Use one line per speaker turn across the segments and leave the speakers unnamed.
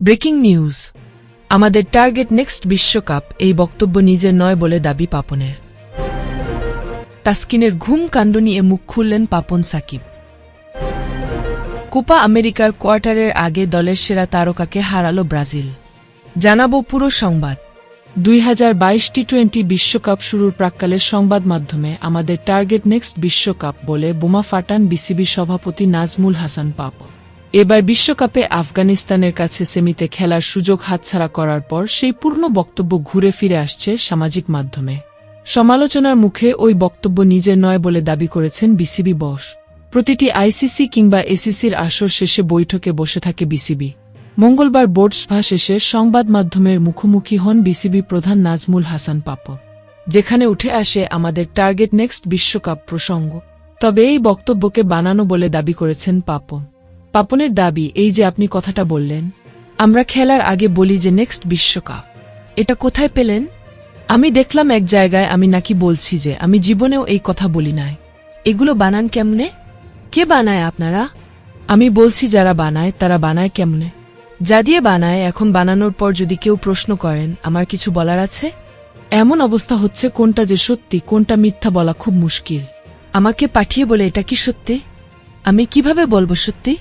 Breaking news. আমাদের target next বিশ্বকাপ, এই বক্তব্য নিজের নয় বলে দাবি পাপনের। তাসকিনের ঘুম কাণ্ড নিয়ে মুখ খুললেন পাপন সাকিব। কোপা আমেরিকার কোয়ার্টারের আগে দলের সেরা তারকাকে হারালো ব্রাজিল। জানাব পুরো সংবাদ।
দুই হাজার বাইশ টি টোয়েন্টি বিশ্বকাপ শুরুর প্রাক্কালে সংবাদ মাধ্যমে আমাদের টার্গেট নেক্সট বিশ্বকাপ বলে বোমা ফাটান বিসিবি সভাপতি নাজমুল হাসান পাপ এবার বিশ্বকাপে আফগানিস্তানের কাছে সেমিতে খেলার সুযোগ হাতছাড়া করার পর সেই পূর্ণ বক্তব্য ঘুরে ফিরে আসছে সামাজিক মাধ্যমে। সমালোচনার মুখে ওই বক্তব্য নিজের নয় বলে দাবি করেছেন বিসিবি বস। প্রতিটি আইসিসি কিংবা এসিসির আসর শেষে বৈঠকে বসে থাকে বিসিবি। মঙ্গলবার বোর্ড সভা শেষে সংবাদ মাধ্যমের মুখোমুখি হন বিসিবি প্রধান নাজমুল হাসান পাপ যেখানে উঠে আসে আমাদের টার্গেট নেক্সট বিশ্বকাপ প্রসঙ্গ। তবে এই বক্তব্যকে বানানো বলে দাবি করেছেন পাপন। পাপনের দাবি এই যে আপনি কথাটা বললেন।
আমরা খেলার আগে বলি যে নেক্সট বিশ্বকাপ। এটা কোথায় পেলেন? আমি দেখলাম এক জায়গায় আমি নাকি বলছি যে আমি জীবনেও এই কথা বলি নাই। এগুলো বানান কেমনে? কে বানায় আপনারা?
আমি বলছি যারা বানায়, তারা বানায় কেমনে?
যা দিয়ে বানায়, এখন বানানোর পর যদি কেউ প্রশ্ন করেন, আমার কিছু বলার আছে?
এমন অবস্থা হচ্ছে কোনটা যে সত্যি, কোনটা মিথ্যা বলা খুব মুশকিল।
আমাকে পাঠিয়ে বলে এটা কি সত্যি? আমি কীভাবে বলব সত্যি?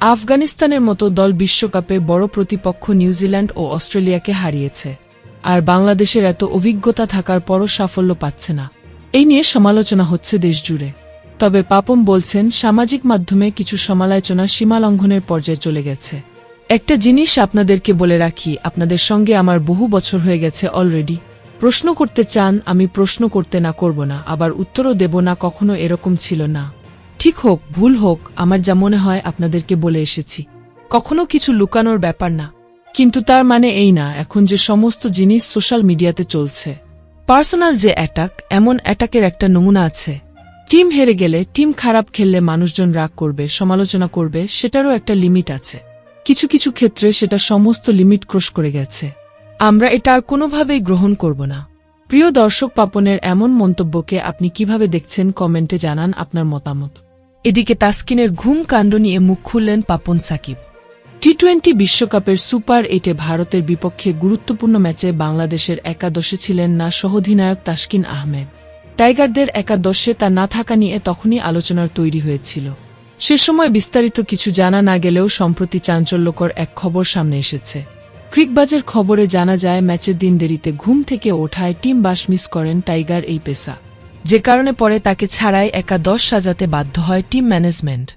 আফগানিস্তানের মতো দল বিশ্বকাপে বড় প্রতিপক্ষ নিউজিল্যান্ড ও অস্ট্রেলিয়াকে হারিয়েছে। আর বাংলাদেশের এত অভিজ্ঞতা থাকার পরও সাফল্য পাচ্ছে না। এই নিয়ে সমালোচনা হচ্ছে দেশজুড়ে। তবে পাপম বলছেন, সামাজিক মাধ্যমে কিছু সমালোচনা সীমালঙ্ঘনের পর্যায়ে চলে গেছে।
একটা জিনিস আপনাদেরকে বলে রাখি, আপনাদের সঙ্গে আমার বহু বছর হয়ে গেছে অলরেডি
প্রশ্ন করতে চান, আমি প্রশ্ন করতে না করব না, আবার উত্তরও দেব না, কখনো এরকম ছিল না।
ঠিক হোক, ভুল হোক, আমার যা মনে হয় আপনাদেরকে বলে এসেছি। কখনো কিছু লুকানোর ব্যাপার না।
কিন্তু তার মানে এই না, এখন যে সমস্ত জিনিস সোশ্যাল মিডিয়াতে চলছে।
পার্সোনাল যে অ্যাটাক, এমন অ্যাটাকের একটা নমুনা আছে।
টিম হেরে গেলে, টিম খারাপ খেললে মানুষজন রাগ করবে, সমালোচনা করবে, সেটারও একটা লিমিট আছে। কিছু কিছু ক্ষেত্রে সেটা সমস্ত লিমিট ক্রস করে গেছে।
আমরা এটা আর কোনোভাবেই গ্রহণ করব না।
প্রিয় দর্শক পাপনের এমন মন্তব্যকে আপনি কীভাবে দেখছেন, কমেন্টে জানান আপনার মতামত।
এদিকে তাসকিনের ঘুম কাণ্ড নিয়ে মুখ খুললেন পাপন সাকিব।
টি টোয়েন্টি বিশ্বকাপের সুপার এইটে ভারতের বিপক্ষে গুরুত্বপূর্ণ ম্যাচে বাংলাদেশের একাদশে ছিলেন না সহধিনায়ক তাসকিন আহমেদ। টাইগারদের একাদশে তা না থাকা নিয়ে তখনই আলোচনার তৈরি হয়েছিল। সে সময় বিস্তারিত কিছু জানা না গেলেও সম্প্রতি চাঞ্চল্যকর এক খবর সামনে এসেছে। ক্রিকবাজের খবরে জানা যায়, ম্যাচের দিন দেরিতে ঘুম থেকে ওঠায় টিম বাস মিস করেন টাইগার এই পেশা
যে কারণে পরে তাকে ছাড়াই একাদশ সাজাতে বাধ্য হয় টিম ম্যানেজমেন্ট।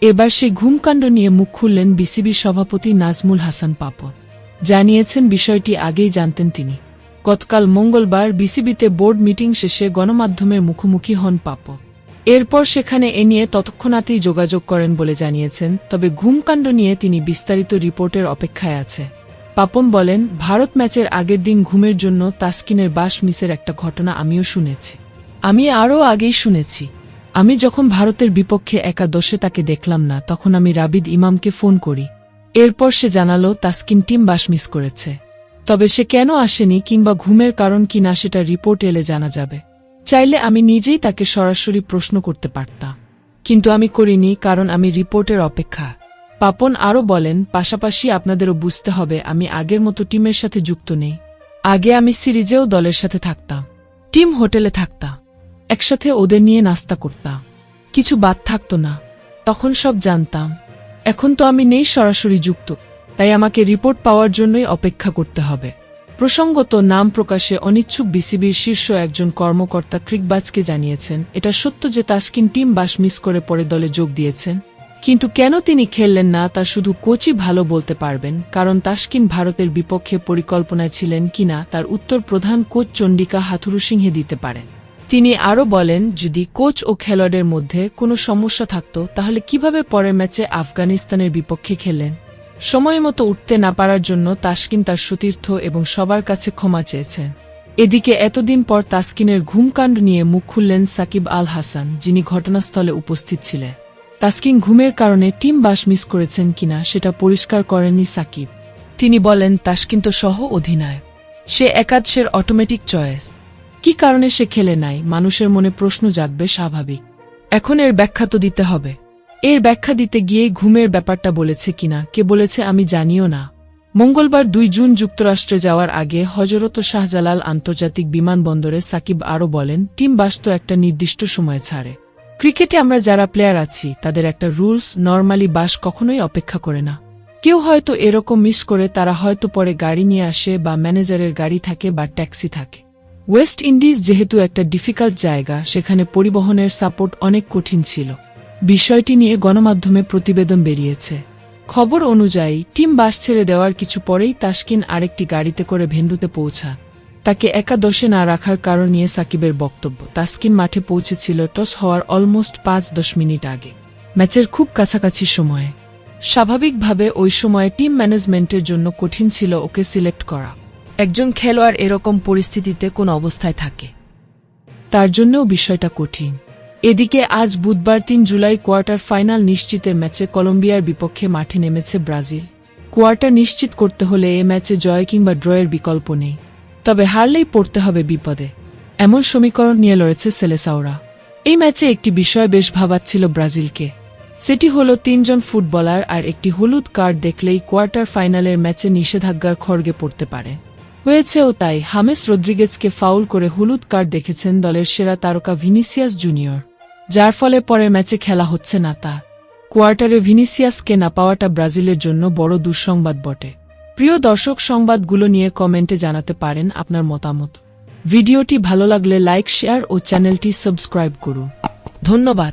এবার সেই ঘুমকাণ্ড নিয়ে মুখ খুললেন বিসিবি সভাপতি নাজমুল হাসান পাপন। জানিয়েছেন বিষয়টি আগেই জানতেন তিনি। গতকাল মঙ্গলবার বিসিবিতে বোর্ড মিটিং শেষে গণমাধ্যমের মুখোমুখি হন পাপন। এরপর সেখানে এ নিয়ে তৎক্ষণাতেই যোগাযোগ করেন বলে জানিয়েছেন, তবে ঘুমকাণ্ড নিয়ে তিনি বিস্তারিত রিপোর্টের অপেক্ষায় আছে। পাপন বলেন, ভারত ম্যাচের আগের দিন ঘুমের জন্য তাসকিনের বাস মিসের একটা ঘটনা আমিও শুনেছি।
আমি আরও আগেই শুনেছি।
আমি যখন ভারতের বিপক্ষে একাদশে তাকে দেখলাম না, তখন আমি রাবিদ ইমামকে ফোন করি। এরপর সে জানালো, তাস্কিন টিম বাস মিস করেছে। তবে সে কেন আসেনি কিংবা ঘুমের কারণ কিনা সেটা রিপোর্ট এলে জানা যাবে। চাইলে আমি নিজেই তাকে সরাসরি প্রশ্ন করতে পারতাম।
কিন্তু আমি করিনি, কারণ আমি রিপোর্টের অপেক্ষা।
পাপন আরও বলেন, পাশাপাশি আপনাদেরও বুঝতে হবে, আমি আগের মতো টিমের সাথে যুক্ত নেই।
আগে আমি সিরিজেও দলের সাথে থাকতাম। টিম হোটেলে থাকতাম।
একসাথে ওদের নিয়ে নাস্তা করতাম। কিছু বাদ থাকতো না। তখন সব জানতাম। এখন তো আমি নেই সরাসরি যুক্ত, তাই আমাকে রিপোর্ট পাওয়ার জন্যই অপেক্ষা করতে হবে। প্রসঙ্গত নাম প্রকাশে অনিচ্ছুক বিসিবির শীর্ষ একজন কর্মকর্তা ক্রিকবাজকে জানিয়েছেন, এটা সত্য যে তাসকিন টিম বাস মিস করে পরে দলে যোগ দিয়েছেন। কিন্তু কেন তিনি খেললেন না তা শুধু কোচই ভালো বলতে পারবেন, কারণ তাসকিন ভারতের বিপক্ষে পরিকল্পনায় ছিলেন কিনা তার উত্তর প্রধান কোচ চণ্ডিকা হাথুরুসিংহে দিতে পারেন। তিনি আরও বলেন, যদি কোচ ও খেলোয়াড়ের মধ্যে কোনো সমস্যা থাকত, তাহলে কীভাবে পরের ম্যাচে আফগানিস্তানের বিপক্ষে খেলেন সময় মতো উঠতে না পারার জন্য তাসকিন তার সতীর্থ এবং সবার কাছে ক্ষমা চেয়েছেন। এদিকে এতদিন পর তাসকিনের ঘুমকাণ্ড নিয়ে মুখ খুললেন সাকিব আল হাসান, যিনি ঘটনাস্থলে উপস্থিত ছিলেন। তাসকিন ঘুমের কারণে টিম বাস মিস করেছেন কিনা সেটা পরিষ্কার করেননি সাকিব।
তিনি বলেন, তাসকিন তো সহ অধিনায়ক সে একাদশের অটোমেটিক চয়েস
কি কারণে সে খেলে নাই? মানুষের মনে প্রশ্ন জাগবে স্বাভাবিক।
এখন এর ব্যাখ্যা তো দিতে হবে।
এর ব্যাখ্যা দিতে গিয়েই ঘুমের ব্যাপারটা বলেছে কিনা, কে বলেছে আমি জানিও না। মঙ্গলবার দুই জুন যুক্তরাষ্ট্রে যাওয়ার আগে হজরত শাহজালাল আন্তর্জাতিক বিমানবন্দরে সাকিব আরও বলেন, টিম বাস্ত একটা নির্দিষ্ট সময় ছাড়ে। ক্রিকেটে আমরা যারা প্লেয়ার আছি, তাদের একটা রুলস, নর্মালি বাস কখনোই অপেক্ষা করে না। কেউ হয়তো এরকম মিস করে তারা হয়তো পরে গাড়ি নিয়ে আসে বা ম্যানেজারের গাড়ি থাকে বা ট্যাক্সি থাকে। ওয়েস্ট ইন্ডিজ যেহেতু একটা ডিফিকাল্ট জায়গা, সেখানে পরিবহনের সাপোর্ট অনেক কঠিন ছিল। বিষয়টি নিয়ে গণমাধ্যমে প্রতিবেদন বেরিয়েছে। খবর অনুযায়ী, টিম বাস ছেড়ে দেওয়ার কিছু পরেই তাসকিন আরেকটি গাড়িতে করে ভেন্ডুতে পৌঁছা। তাকে একাদশে না রাখার কারণ নিয়ে সাকিবের বক্তব্য। তাসকিন মাঠে পৌঁছেছিল টস হওয়ার অলমোস্ট পাঁচ দশ মিনিট আগে। ম্যাচের খুব কাছাকাছি সময়ে। স্বাভাবিকভাবে ওই সময়ে টিম ম্যানেজমেন্টের জন্য কঠিন ছিল ওকে সিলেক্ট করা।
একজন খেলোয়াড় এরকম পরিস্থিতিতে কোন অবস্থায় থাকে।
তার জন্যও বিষয়টা কঠিন। এদিকে আজ বুধবার তিন জুলাই কোয়ার্টার ফাইনাল নিশ্চিতের ম্যাচে কলম্বিয়ার বিপক্ষে মাঠে নেমেছে ব্রাজিল। কোয়ার্টার নিশ্চিত করতে হলে এ ম্যাচে জয় কিংবা ড্রয়ের বিকল্প নেই। তবে হারলেই পড়তে হবে বিপদে। এমন সমীকরণ নিয়ে লড়েছে সেলেসাওরা। এই ম্যাচে একটি বিষয় বেশ ভাবাচ্ছিল ব্রাজিলকে। সেটি হল তিনজন ফুটবলার আর একটি হলুদ কার্ড দেখলেই কোয়ার্টার ফাইনালের ম্যাচে নিষেধাজ্ঞার খড়গে পড়তে পারে। হয়েছেও তাই হামেস রদ্রিগেজকে ফাউল করে হলুদ কার্ড দেখেছেন দলের সেরা তারকা ভিনিসিয়াস জুনিয়র, যার ফলে পরের ম্যাচে খেলা হচ্ছে না তা। কোয়ার্টারে ভিনিসিয়াসকে না পাওয়াটা ব্রাজিলের জন্য বড় দুঃসংবাদ বটে। প্রিয় দর্শক, সংবাদগুলো নিয়ে কমেন্টে জানাতে পারেন আপনার মতামত। ভিডিওটি ভালো লাগলে লাইক, শেয়ার ও চ্যানেলটি সাবস্ক্রাইব করুন।
ধন্যবাদ।